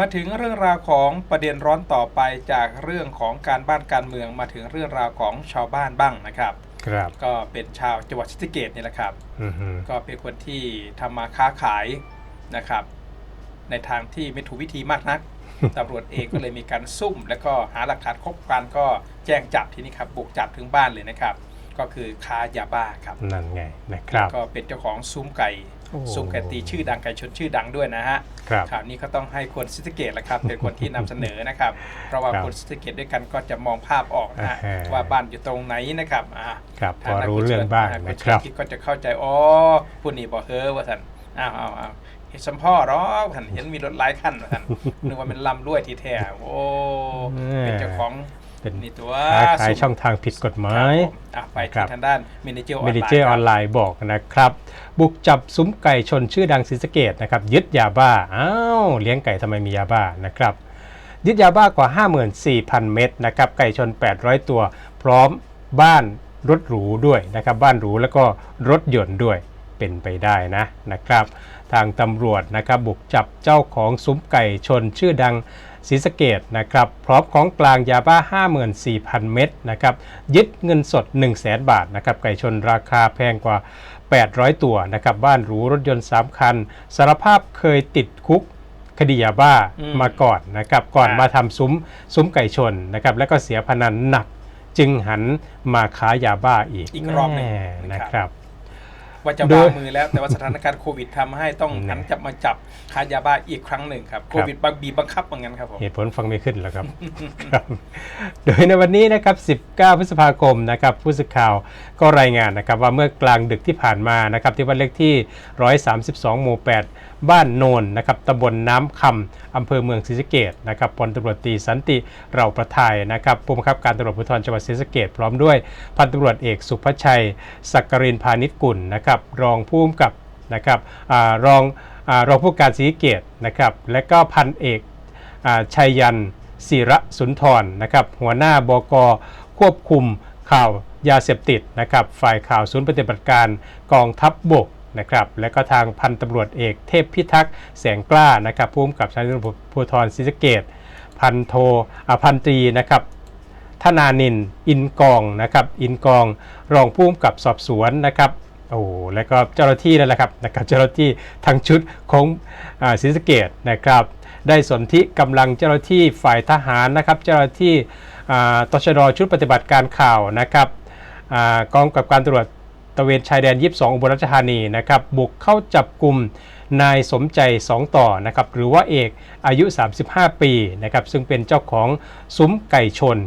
มาถึงเรื่องราวของประเด็นร้อนต่อไปจากเรื่องของการบ้านการเมืองมาถึงเรื่องราวของชาวบ้านบ้างนะครับ ครับ ก็เป็นชาวจังหวัดศรีสะเกดนี่แหละครับ อือฮึก็เป็นคนที่ทำมาค้าขายนะครับ ในทางที่ไม่ถูกวิธีมากนัก ตำรวจเองก็เลยมีการซุ่ม แล้วก็หาหลักฐานครบครันก็แจ้งจับที่นี่ครับบุกจับถึงบ้านเลยนะครับ ก็คือค้ายาบ้าครับ นั่นไงนะครับ ก็เป็นเจ้าของซุ้มไก่ โอ้ซุ้มไก่ตีชื่อดังไก่ชนชื่อดังด้วยนะฮะครับข่าวนี้ก็ต้องให้คนศรีสะเกตแหละครับ เป็นคนที่นำเสนอนะครับ เพราะว่าครับคนศรีสะเกตด้วยกันก็จะมองภาพออกนะฮะอ่าฮะ ว่าบ้านอยู่ตรงไหนนะครับอ่าครับพถ้าอนักรู้วิชเรื่องบ้างอ่นะครับนคิดก็จะเข้าใจอ๋อผู้นี้บอกเฮ้อว่าท่านอ้าวอ้าวอ้าวเห็นสัมพ่อหรอท่านเห็นมีรถหลายคันว่าท่านนึกว่าเป็นลำรวยที่แท้โอ้เป็นเจ้าของ เป็นนี่ตัวค้าขายช่องทางผิดกฎหมายครับผมอะไปครัที่บทางด้านมินิเจอร์ออนเมไลดิน์เจอร์ออนไลน์บอกนะครับ บุกจับซุ้มไก่ชนชื่อดังศรีสะเกดนะครับ ยึดยาบ้า อ้าวเลี้ยงไก่ทำไมมียาบ้านะครับ ยึดยาบ้ากว่า 54,000 เม็ดนะครับ ไก่ชน 800 ตัว พร้อมบ้านรถหรูด้วยนะครับ บ้านหรูแล้วก็รถยนต์ด้วยเป็นไปได้นะนะครับ ทางตำรวจนะครับบุกจับเจ้าของซุ้มไก่ชนชื่อดัง ศรีสะเกดนะครับพร้อมของกลางยาบ้า 54,000 เม็ดนะครับยึดเงินสด 1 0 0 0 0แบาทนะครับไก่ชนราคาแพงกว่า 800 ตัวนะครับบ้านหรูรถยนต์ 3 คัน สารภาพเคยติดคุกคดียาบ้าอืมมาก่อนนะครับก่อนครับมาทำซุ้มซุ้มไก่ชนนะครับแล้วก็เสียพนันหนักจึงหันมาค้ายาบ้าอีกอีกรอบหนึ่งแน่นะนะคครัรับบ ว่าจะโดวายงมือแล้ว แต่ว่าสถานการณ์โควิดทำให้ต้องนะหันจับมาจับค้ายาบ้าอีกครั้งหนึ่งครับโควิดบังบีบบังคับเหมือนกันครับผมเหตุผลฟังไม่ขึ้นแล้วครับครับ โดยในวันนี้นะครับ 19 พฤษภาคมนะครับผู้สื่อข่าวก็รายงานนะครับว่าเมื่อกลางดึกที่ผ่านมานะครับที่บ้านเลขที่ 132 หมู่ 8 บ้านโนนนะครับตำบลน้ำคำอำเภอเมืองศรีสะเกดนะครับพลตำรวจตรีสันติเราประทายนะครับผู้บังคับการตำรวจภูธรจังหวัดศรีสะเกดพร้อมด้วยพันตำรวจเอกสุภชัยสักกรินพาณิชกุลนะครับรองผู้กำกับนะครับอรองอรองผู้การศรีสะเกดนะครับและก็พันเอกอชัยยันศิระสุนทรนะครับหัวหน้าบกควบคุมข่าวยาเสพติดนะครับฝ่ายข่าวศูนย์ปฏิบัติการกองทัพบบก นะครับและก็ทางพันตำรวจเอกเทพพิทักษ์แสงกล้านะครับผู้กำกับสถานีตำรวจภูธรศรีสะเกดพันโทอพันตรีนะครับธนานินอินกองนะครับอินกองรองผู้กำกับสอบสวนนะครับโอ้แล้วก็เจ้าหน้าที่นั่นแหละครับนะครับเจ้าหน้าที่ทั้งชุดของศรีสะเกดนะครับได้สนธิกำลังเจ้าหน้าที่ฝ่ายทหารนะครับเจ้าหน้าที่ตชดชุดปฏิบัติการข่าวนะครับอกองกับการตรวจ ตระเวนชายแดน 22 อุบลราชธานีนะครับบุกเข้าจับกลุ่มนายสมใจสองต่อนะครับหรือว่าเอกอายุ 35 ปีนะครับซึ่งเป็นเจ้าของซุ้มไก่ชน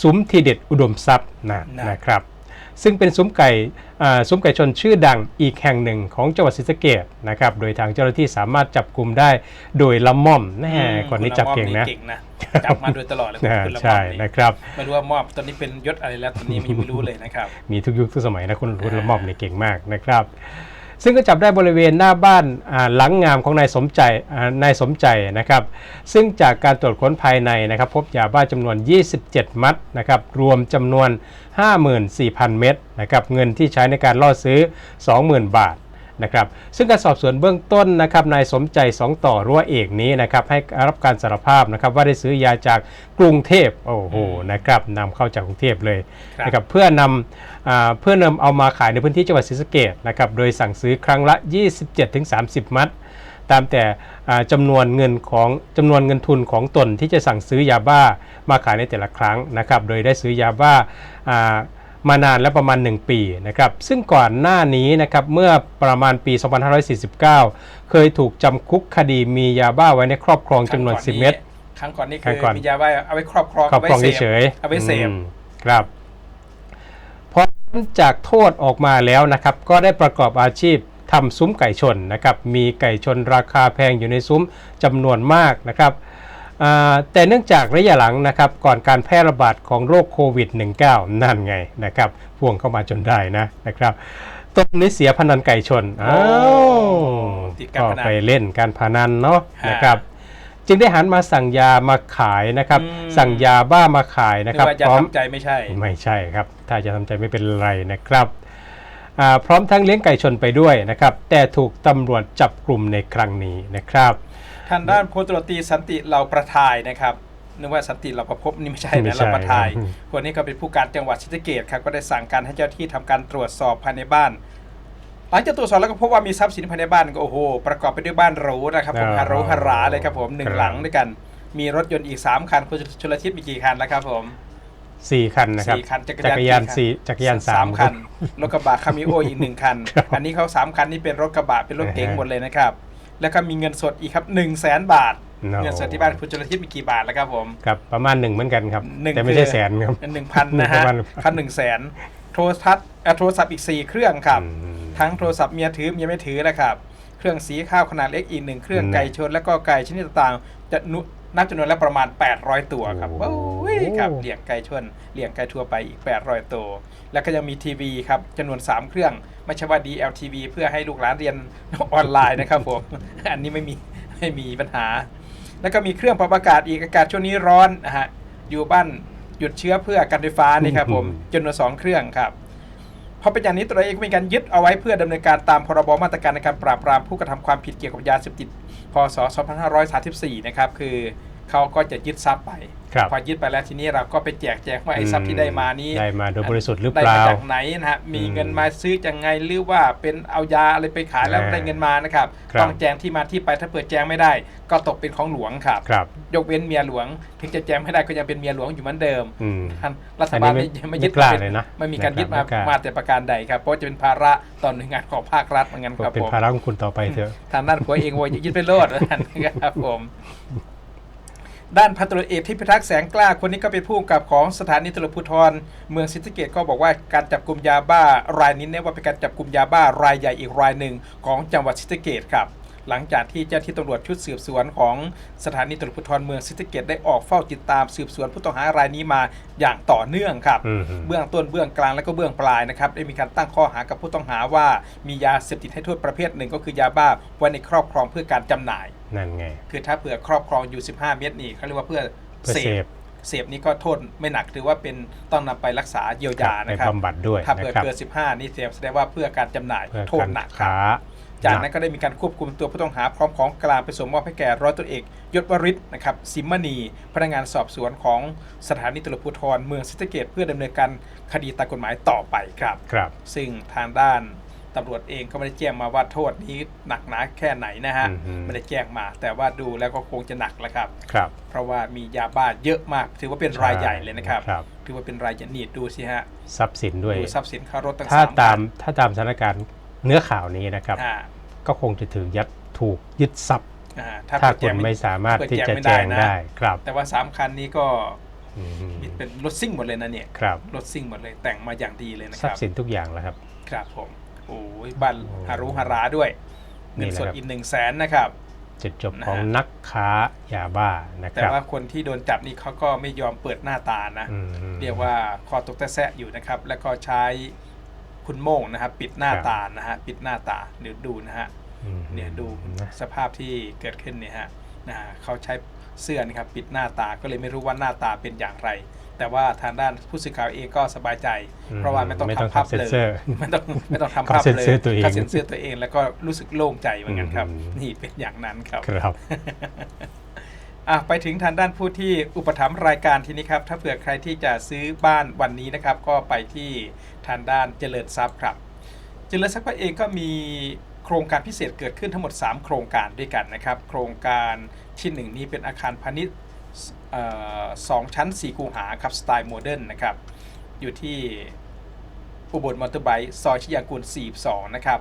ซุ้มทีเด็ดอุดมทรัพย์นะนะนะครับ ซึ่งเป็นซุ้มไก่อ่าซุ้มไก่ชนชื่อดังอีกแห่งหนึ่งของจังหวัดศรีสะเกดนะครับ โดยทางเจ้าหน้าที่สามารถจับกลุ่มได้โดยละม่อมแน่คนนี้จับเก่งนะคุณละม่อมเก่งนะจับมาโดยตลอดเลยอ่าคุณละม่อมใช่นี่นะครับไม่รู้ว่ามอบตอนนี้เป็นยศอะไรแล้วตอนนี้ไม่รู้เลยนะครับ มีทุกยุคทุกสมัยนะคุณคุณละม่อมนี่เก่งมากนะครับ ซึ่งก็จับได้บริเวณหน้าบ้านหลังงามของนายสมใจนายสมใจนะครับ ซึ่งจากการตรวจค้นภายในนะครับ พบยาบ้าจำนวน 27 มัดนะครับรวมจำนวน 54,000 เม็ดนะครับเงินที่ใช้ในการล่อซื้อ 20,000 บาท นะครับซึ่งการสอบสวนเบื้องต้นนะครับนายสมใจสองต่อรั้วเอกนี้นะครับให้รับการสารภาพนะครับว่าได้ซื้อยาจากกรุงเทพโอ้โหนะครับนำเข้าจากกรุงเทพเลยครับนะครับเพื่อนำอ่าเพื่อนำเอามาขายในพื้นที่จังหวัดศรีสะเกดนะครับโดยสั่งซื้อครั้งละ 27-30 มัดตามแต่อ่าจำนวนเงินของจำนวนเงินทุนของตนที่จะสั่งซื้อยาบ้ามาขายในแต่ละครั้งนะครับโดยได้ซื้อยาบ้าอ่า มานานแล้วประมาณ 1 ปีนะครับซึ่งก่อนหน้านี้นะครับเมื่อประมาณปี 2549 เคยถูกจำคุกคดีมียาบ้าไว้ในครอบครองจำนวน 10 เม็ดครั้งก่อนนี่ครั้คืงก่อนอมียาบ้าเอาไว้ครอบครองครอบครองาไว้เฉยเอาไว้เสพอืมครับพอพ้นจากโทษออกมาแล้วนะครับก็ได้ประกอบอาชีพทำซุ้มไก่ชนนะครับมีไก่ชนราคาแพงอยู่ในซุ้มจำนวนมากนะครับอ่า แต่เนื่องจากระยะหลังนะครับก่อนการแพร่ระบาดของโรคโควิด -19 นั่นไงนะครับพ่วงเข้ามาจนได้นะนะครับตรงนี้เสียพนันไก่ชนอ้าวติดการก็พนันไปเล่นการพนันเนาะฮะนะครับจึงได้หันมาสั่งยามาขายนะครับอืมสั่งยาบ้ามาขายหนะรือครับว่าจะพร้อมทำใจไม่ใช่ไม่ใช่ครับ ถ้าจะทำใจไม่เป็นไรนะครับอ่าพร้อมทั้งเลี้ยงไก่ชนไปด้วยนะครับ แต่ถูกตำรวจจับกลุ่มในครั้งนี้นะครับ ทางด้านพลตรตรีสันติเราประทายนะครับนึกว่าสันติเราประพบนี่ไม่ใช่ไม่นะใช่ เราประทายครับคนนี้ก็เป็นผู้การจังหวัดศรีสะเกษครับก็ได้สั่งการให้เจ้าหน้าที่ทำการตรวจสอบภายในบ้าน หลังจากตรวจสอบแล้วก็พบว่ามีทรัพย์สินภายในบ้านก็โอ้โหประกอบไปด้วยบ้านหรูนะครับผมอ๋อฮารุฮาราเลยครับผมหนึ่คงรับ หลังด้วยกัน มีรถยนต์อีก 3 คันคุณชลทิศมีกี่คันแล้วครับผม สี่คันนะครับสี่คันจักรจัยานกรยานกี่คันสี่จักรยานสามคัน รถกระบะคามิโออีกหนึ่งคันครับอันนี้เขาสามคันนี่เป็นรถกระบะเป็นรถเก๋งอ่าฮะหมดเลยนะครับ แล้วก็มีเงินสดอีกครับ1นึ่งแสนบาทโอ้เงินสดที่บ้านคุณชลทิศมีกี่บาทแล้วครับผมครับประมาณหนึ่งเหมือนกันครับ หนึ่งแต่ไม่ใช่คือแสนครับ หนึ่งพันนะฮะหนึ่งพัน พันหนึ่งแสนโทรทัศน์เอ่อโทรศัพท์อีก 4 เครื่องครับ อืม ทั้งโทรศัพท์เมียถือเมียไม่ถือนะครับ เครื่องสีข้าวขนาดเล็กอีกหนึ่งเครื่องอืมไก่ชน แล้วก็ไก่ชนิดต่างๆจะนุนับจำนวนแล้วประมาณ 800 ตัวครับโอ้โอ้ยครับเลี้ยงไก่ชนเลี้ยงไก่ทั่วไปอีก 800 ตัว แล้วก็ยังมีทีวีครับจำนวน 3 เครื่อง ไม่ใช่ว่า DLTV เพื่อให้ลูกหลานเรียนออนไลน์นะครับผม อันนี้ไม่มีไม่มีปัญหา แล้วก็มีเครื่องปรับอากาศอีกอากาศช่วงนี้ร้อนนะฮะอยู่บ้านหยุดเชื้อเพื่อการไฟฟ้านี่ครับผมอืมจำนวนสองเครื่องครับเพราะเป็นอย่างนี้ตัวเองก็มีการยึดเอาไว้เพื่อดำเนินการตามพรบมาตรการในการปราบปรามผู้กระทำความผิดเกี่ยวกับยาเสพติดพศ 2534 นะครับคือ เขาก็จะยึดทรัพย์ไป ครับพอยึดไปแล้วทีนี้เราก็ไปแจกแจงว่าไอ้ทรัพย์ที่ได้มานี้ได้มาโดยบริสุทธิ์หรือได้เปล่า มาจากไหนนะฮะมีอืมเงินมาซื้อจากไงหรือว่าเป็นเอายาอะไรไปขายแล้วอ่าได้เงินมานะครับครับ ต้องแจงที่มาที่ไปถ้าเปิดแจงไม่ได้ ก็ตกเป็นของหลวงครับ ครับยกเว้นเมียหลวง ถึงจะแจงไม่ได้ก็ยังเป็นเมียหลวงอยู่เหมือนเดิมอืม ท่านรัฐบาลอันนี้ไม่ไม่ไม่ยึดไม่กล้าเป็นเลยนะไม่มีการยึดมานะครับไม่กล้าม มาแต่ประการใดครับเพราะจะเป็นภาระต่อหน่วยงานของภาครัฐเหมือนกันครับเป็นผม ภาระของคุณต่อไปเถอะ ทางด้านผัวเองว่ายึดไปโลดนะครับผม ด้านพันตำรวจเอกที่พิทักษ์แสงกล้าคนนี้ก็เป็นผู้กำกับของสถานีตำรวจภูธรเมืองศรีสะเกษก็บอกว่าการจับกลุ่มยาบ้ารายนี้เนี่ยว่าเป็นการจับกลุ่มยาบ้ารายใหญ่อีกรายหนึ่งของจังหวัดศรีสะเกษครับหลังจากที่เจ้าที่ตำรวจชุดสืบสวนของสถานีตำรวจภูธรเมืองศรีสะเกษได้ออกเฝ้าติดตามสืบสวนผู้ต้องหารายนี้มาอย่างต่อเนื่องครับ เบื้องต้นเบื้องกลางและก็เบื้องปลายนะครับได้มีการตั้งข้อหากับผู้ต้องหาว่ามียาเสพติดให้โทษประเภทหนึ่งก็คือยาบ้าไว้ในครอบครองเพื่อการจำหน่าย นั่นไง คือถ้าเผื่อครอบครองอยู่ 15 เม็ดนี่เขาเรียกว่าเพื่อเพื่อเสเสพพเสพนี่ก็โทษไม่หนักถือว่าเป็นต้องนำไปรักษาเยียวยาไปนะครับบำบัดด้วยถ้านะเปิดครับเกิน15 นี่แสดงว่าเพื่อการจำหน่ายเพื่อโทษการหนักครับค้าจากนั้นก็ได้มีการควบคุมตัวผู้ต้องหาพร้อมของกลางไปส่งมอบให้แก่ร้อยตำรวจเอกยศวริศนะครับสิมมณี พนักงานสอบสวนของสถานีตำรวจภูธรเมืองศรีสะเกษเพื่อดำเนินการคดีตามกฎหมายต่อไปครับครับ ซึ่งทางด้าน ตำรวจเองก็ไม่ได้แจ้งมาว่าโทษนี้หนักหนาแค่ไหนนะฮะอือฮึไม่ได้แจ้งมา แต่ว่าดูแล้วก็คงจะหนักแล้วครับครับ เพราะว่ามียาบ้าเยอะมาก ถือว่าเป็นรายใหญ่เลยนะครับครับถือว่าเป็นรายใหญ่นี่ดูสิฮะทรัพย์สินด้วยดูทรัพย์สินคารถตั้งถ้าสามตามคันถ้าตามสถานการณ์เนื้อข่าวนี้นะครับอ่าก็คงจะถือยัดถูกยึดทรัพย์อ่าถ้าเปิดคุแจ้ณงไม่สามารถเปิดที่แจ้งจะไม่แจ้งได้นะได้ครับ แต่ว่าสามคันนี้ก็อืมเป็นรถซิ่งหมดเลยนะเนี่ยครับรถซิ่งหมดเลยแต่งมาอย่างดีเลยนะทครัพรับย์สินทุกอย่างแล้วครับ ครับผม โอ้ยบ้านโอ้ฮารุฮาราด้วยนี่เงินแหละสดครับอีกหนึ่งแสนนะครับจุดจบนะฮะของนักค้ายาบ้านะคแต่รับว่าคนที่โดนจับนี่เขาก็ไม่ยอมเปิดหน้าตานะอืมเรียกว่าคอตกตะแซะอยู่นะครับ แล้วก็ใช้คุณโม่งนะครับปิดหน้าครับตานะฮะปิดหน้าตาเดี๋ยวดูนะฮะอืมเนี่ยดูนะสภาพที่เกิดขึ้นเนี่ยฮะนะฮะเขาใช้เสื้อนะครับปิดหน้าตาก็เลยไม่รู้ว่าหน้าตาเป็นอย่างไร แต่ว่าทางด้านผู้สื่อข่าวเองก็สบายใจ เพราะว่าไม่ต้องไม่ต้องทำภาพทำเซ็นเลยเซอร์ไม่ต้องไม่ต้องทำก็ภาพเซ็นเลยเซอร์ตัวเองก็เซ็นเซอร์ตัวเองแล้วก็รู้สึกโล่งใจเหมือนกันครับอืมนี่เป็นอย่างนั้นครับครับอะไปถึงทางด้านผู้ที่อุปถัมภ์รายการทีนี้ครับ ถ้าเผื่อใครที่จะซื้อบ้านวันนี้นะครับ ก็ไปที่ทางด้านเจริญทรัพย์ครับ เจริญทรัพย์เองก็มีโครงการพิเศษเกิดขึ้นทั้งหมด 3 โครงการด้วยกันนะครับ โครงการที่หนึ่งนี้เป็นอาคารพาณิชย์เอ่อ สองชั้น 4 คูหาครับสไตล์โมเดิร์นนะครับ อยู่ที่อุบลมอเตอร์ไบค์ซอยชิยางกูล 42 นะครับ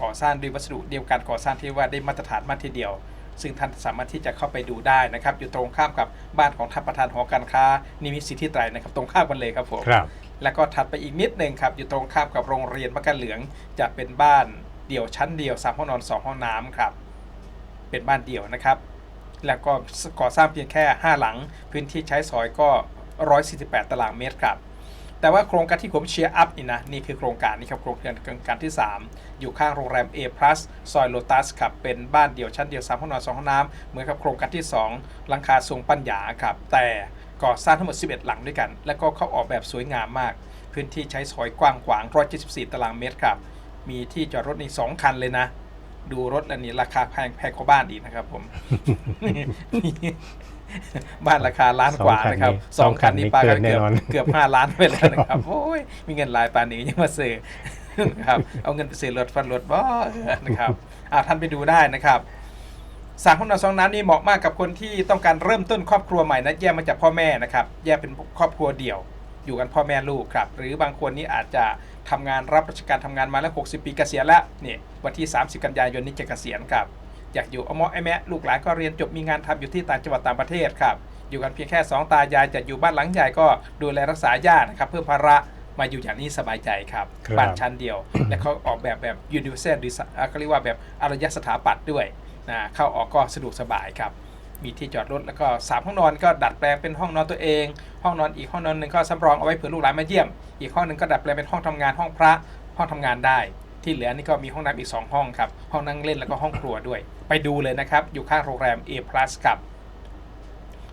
ก่อสร้างด้วยวัสดุเดียวกันก่อสร้างที่ว่าได้มาตรฐานมาทีเดียว ซึ่งท่านสามารถที่จะเข้าไปดูได้นะครับ อยู่ตรงข้ามกับบ้านของท่านประธานหอการค้า นิมิตสิทธิไตรนะครับ ตรงข้ามกันเลยครับผมครับ แล้วก็ถัดไปอีกนิดหนึ่งครับ อยู่ตรงข้ามกับโรงเรียนมะกันเหลือง จะเป็นบ้านเดี่ยวชั้นเดียวสามห้องนอนสองห้องน้ำครับ เป็นบ้านเดี่ยวนะครับ แล้วก็ก่อสร้างเพียงแค่ 5 หลัง พื้นที่ใช้สอยก็ 148 ตารางเมตรครับ แต่ว่าโครงการที่ผมเชียร์อัพนี่นะ นี่คือโครงการนี้ครับ โครงการที่ 3 อยู่ข้างโรงแรม A+ ซอยโลตัสครับ เป็นบ้านเดี่ยวชั้นเดียว 3 ห้องนอน 2 ห้องน้ำเหมือนกับโครงการที่ 2 หลังคาทรงปัญญาครับ แต่ก่อสร้างทั้งหมด 11 หลังด้วยกัน แล้วก็เข้าออกแบบสวยงามมาก พื้นที่ใช้สอยกว้างขวาง 174 ตารางเมตรครับ มีที่จอดรถใน2คันเลยนะ ดูรถอันนี้ราคาแพงแพงกว่าบ้านอีกนะครับ ผม บ้านราคาล้านกว่านะครับสองคันนี้ปาเกิกันนแน่เกือบนอนเกือบห้าล้านไปแล้วนะครับโอ้ยมีเงินหลายปานนี้ยังมาซื้อนะครับ เอาเงินไปซื้อรถฟันรถบ่นะครับอ่าท่านไปดูได้นะครับสามห้องนอนสองน้ำนี่เหมาะมากกับคนที่ต้องการเริ่มต้นครอบครัวใหม่นะแยกมาจากพ่อแม่นะครับ แยกเป็นครอบครัวเดี่ยว อยู่กันพ่อแม่ลูกครับ หรือบางคนนี่อาจจะ ทำงานรับราชการทำงานมาแล้ว 60 ปีเกษียณแล้วนี่วันที่ 30 กันยายนนี้จะเกษียณครับ อยากอยู่เอาเมอไอแมะลูกหลานก็เรียนจบมีงานทำอยู่ที่ต่างจังหวัดต่างประเทศครับ อยู่กันเพียงแค่ 2 ตายายจะอยู่บ้านหลังใหญ่ก็ดูแลรักษาญาตินะครับเพิ่มภาระมาอยู่อย่างนี้สบายใจครับครับ บ้านชั้นเดียว และเขาออกแบบแบบ universal design อะเขาเรียกว่าแบบอารยสถาปัตย์ด้วยนะเข้าออกก็สะดวกสบายครับ มีที่จอดรถแล้วก็ 3 ห้องนอนก็ดัดแปลงเป็นห้องนอนตัวเอง ห้องนอนอีกห้องนอนหนึ่งก็สำรองเอาไว้เผื่อลูกหลานมาเยี่ยม อีกห้องหนึ่งก็ดัดแปลงเป็นห้องทำงานห้องพระห้องทำงานได้ ที่เหลือนี่ก็มีห้องน้ำอีก 2 ห้องครับ ห้องนั่งเล่นแล้วก็ห้องครัวด้วย ไปดูเลยนะครับ อยู่ข้างโรงแรม A ครับ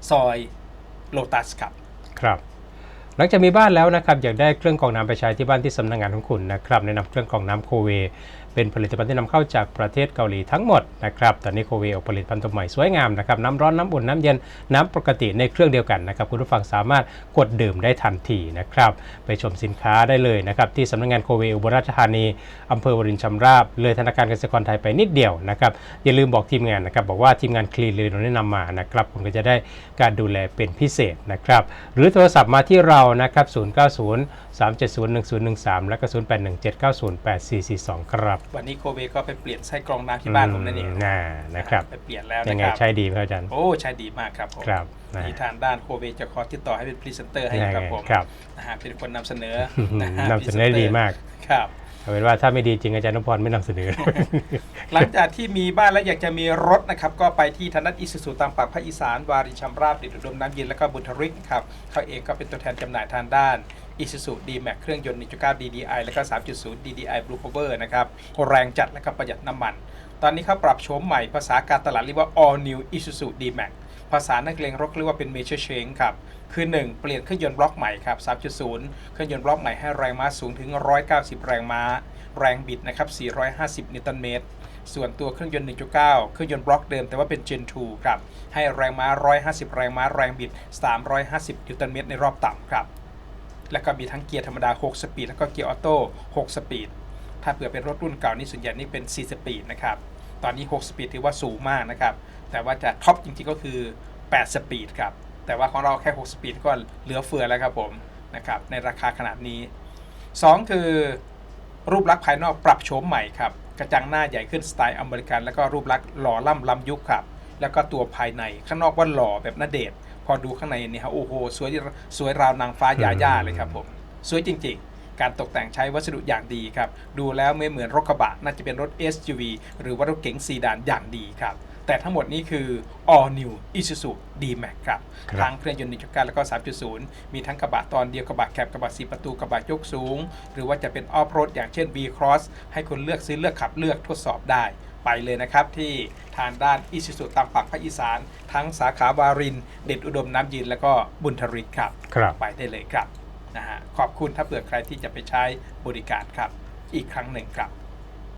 ซอยโลตัสครับ ครับ หลังจากมีบ้านแล้วนะครับอยากได้เครื่องกรองน้ำไปใช้ที่บ้านที่สำนักงานของคุณนะครับแนะนำเครื่องกรองน้ำโคเว เป็นผลิตภัณฑ์ที่นำเข้าจากประเทศเกาหลีทั้งหมดนะครับตอนนี้โคเวออกผลิตภัณฑ์ตัวใหม่สวยงามนะครับน้ำร้อนน้ำอุ่นน้ำเย็นน้ำปกติในเครื่องเดียวกันนะครับคุณผู้ฟังสามารถกดดื่มได้ทันทีนะครับไปชมสินค้าได้เลยนะครับที่สำนักงานโคเวอุบลราชธานีอำเภอวรินชำราบ เลยธนาคารเกสิกรไทยไปนิดเดียวนะครับอย่าลืมบอกทีมงานนะครับบอกว่าทีมงานคลีนเลยเราแนะนำมานะครับคุณก็จะได้การดูแลเป็นพิเศษนะครับหรือโทรศัพท์มาที่เรานะครับ 090 370 1013 และก็ 081 790 8442 ครับ วันนี้โคเวก็ไปเปลี่ยนไส้กรองน้ำที่บ้านผมนั่นเองมน่านะครับไปเปลี่ยนแล้วยังนะไงครับใช่ดีไหมครับอาจารย์โอ้ใช้ดีมากครับผมครับนะที่ทางด้านโคเวจะขอติดต่อให้เป็นพรีเซนเตอร์ให้ยังคไงรับผมครับนะฮะเป็นคนนำเสนอนะฮะนำเสนอได้ดีมากครับ เอาเป็นว่าถ้าไม่ดีจริงอาจารย์นพพรไม่นำเสนอ หลังจากที่มีบ้านแล้วอยากจะมีรถนะครับ ก็ไปที่ธนัทอิสุสุตามปากภาคอีสาน วารินชำราบดิดอุดมน้ำเย็นแล้วก็บุญทริกครับเขาเองก็เป็นตัวแทนจำหน่ายทางด้านอิสุสุดีแม็กเครื่องยนต์1.9 DDI แล้วก็ 3.0 DDI Blue Power นะครับแรงจัดและก็ประหยัดน้ำมัน ตอนนี้เขาปรับโฉมใหม่ภาษาการตลาดเรียกว่า All New Isuzu D-Max ภาษานักเลงรถเรียกว่าเป็น Major Change ครับ คือ 1 เปลี่ยนเครื่องยนต์บล็อกใหม่ครับ 3.0 เครื่องยนต์บล็อกใหม่ให้แรงม้าสูงถึง 190 แรงม้า แรงบิดนะครับ 450 นิวตันเมตร ส่วนตัวเครื่องยนต์ 1.9 เครื่องยนต์บล็อกเดิมแต่ว่าเป็น Gen 2 ครับ ให้แรงม้า 150 แรงม้า แรงบิด 350 นิวตันเมตร ในรอบต่ำครับ แล้วก็มีทั้งเกียร์ธรรมดา 6 สปีด แล้วก็เกียร์ออโต้ 6 สปีด ถ้าเผื่อเป็นรถรุ่นเก่านี่ส่วนใหญ่นี่เป็น 4 สปีดนะครับ ตอนนี้ 6 สปีดถือว่าสูงมากนะครับ แต่ว่าจะท็อปจริงๆก็คือ 8 สปีดครับ แต่ว่าของเราแค่ 6 สปีดก็เหลือเฟือแล้วครับผมนะครับในราคาขนาดนี้ 2 คือ รูปลักษณ์ภายนอกปรับโฉมใหม่ครับ กระจังหน้าใหญ่ขึ้นสไตล์อเมริกัน แล้วก็รูปลักษณ์หล่อล่ำล้ำยุคครับ แล้วก็ตัวภายในข้างนอกว่าหล่อแบบนาเดชพอดูข้างในนี่ฮะโอ้โหสวยสวยราวนางฟ้ายาย่าเลยครับผมสวยจริงๆ การตกแต่งใช้วัสดุอย่างดีครับ ดูแล้วไม่เหมือนรถกระบะน่าจะเป็นรถ SUV หรือว่ารถเก๋งซีดานอย่างดีครับ แต่ทั้งหมดนี้คือ all new Isuzu D-Max ครับครับทั้งเครื่องยนต์1.9แล้วก็ 3.0 มีทั้งกระบะตอนเดียวกระบะแคบกระบะ4ประตูกระบะยกสูง หรือว่าจะเป็นออฟโรดอย่างเช่น V Cross ให้คุณเลือกซื้อเลือกขับเลือกทดสอบได้ ไปเลยนะครับที่ทางด้าน Isuzu ตามปากภาคอีสาน ทั้งสาขาวาริน เด็ดอุดมน้ำยืนแล้วก็บุญทริกครับ ครับ ไปได้เลยครับนะฮะขอบคุณถ้าเผื่อใครที่จะไปใช้บริการครับ อีกครั้งหนึ่งครับ